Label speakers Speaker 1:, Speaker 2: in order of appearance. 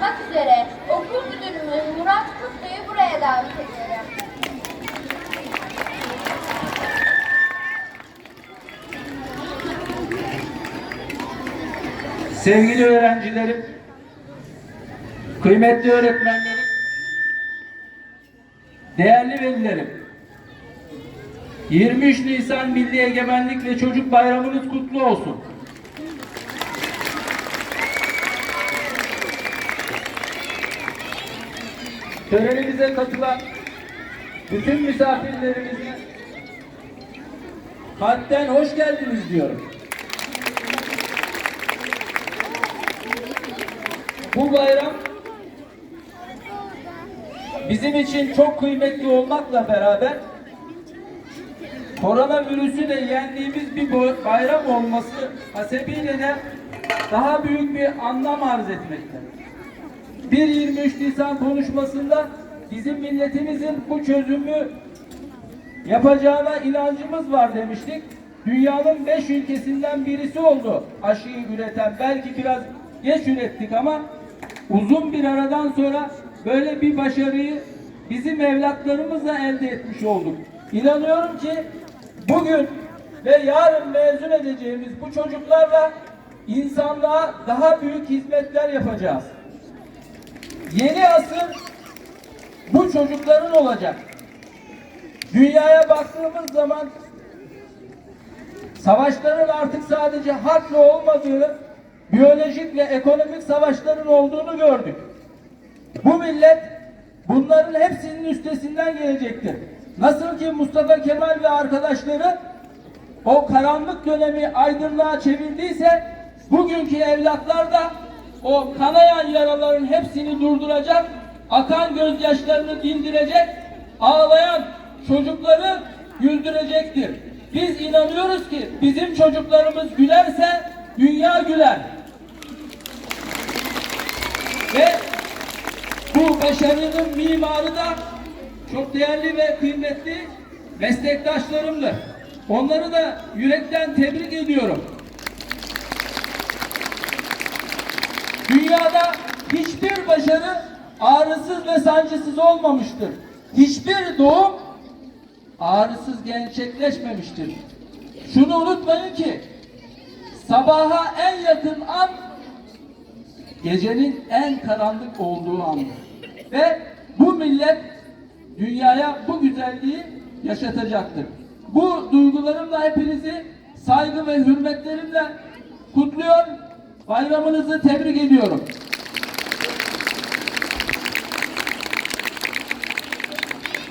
Speaker 1: yapmak üzere okul müdürümüz Murat Kutlu'yu buraya davet ediyorum.
Speaker 2: Sevgili öğrencilerim, kıymetli öğretmenlerim, değerli velilerim, 23 Nisan Milli Egemenlik ve Çocuk Bayramınız kutlu olsun. Törenimize katılan bütün misafirlerimize kalpten hoş geldiniz diyorum. Bu bayram bizim için çok kıymetli olmakla beraber koronavirüsü de yendiğimiz bir bayram olması hasebiyle de daha büyük bir anlam arz etmekte. 1-23 Nisan konuşmasında bizim milletimizin bu çözümü yapacağına inancımız var demiştik. Dünyanın beş ülkesinden birisi oldu aşıyı üreten. Belki biraz geç ürettik ama uzun bir aradan sonra böyle bir başarıyı bizim evlatlarımızla elde etmiş olduk. İnanıyorum ki bugün ve yarın mezun edeceğimiz bu çocuklarla insanlığa daha büyük hizmetler yapacağız. Yeni asır bu çocukların olacak. Dünyaya baktığımız zaman savaşların artık sadece harple olmadığı, biyolojik ve ekonomik savaşların olduğunu gördük. Bu millet bunların hepsinin üstesinden gelecektir. Nasıl ki Mustafa Kemal ve arkadaşları o karanlık dönemi aydınlığa çevirdiyse bugünkü evlatlar da o kanayan yaraların hepsini durduracak, akan gözyaşlarını dindirecek, ağlayan çocukları güldürecektir. Biz inanıyoruz ki bizim çocuklarımız gülerse dünya güler. Ve bu başarının mimarı da çok değerli ve kıymetli meslektaşlarımdır. Onları da yürekten tebrik ediyorum. Dünyada hiçbir başarı ağrısız ve sancısız olmamıştır. Hiçbir doğum ağrısız gerçekleşmemiştir. Şunu unutmayın ki sabaha en yakın an gecenin en karanlık olduğu andır. Ve bu millet dünyaya bu güzelliği yaşatacaktır. Bu duygularımla hepinizi saygı ve hürmetlerimle kutluyor, bayramınızı tebrik ediyorum.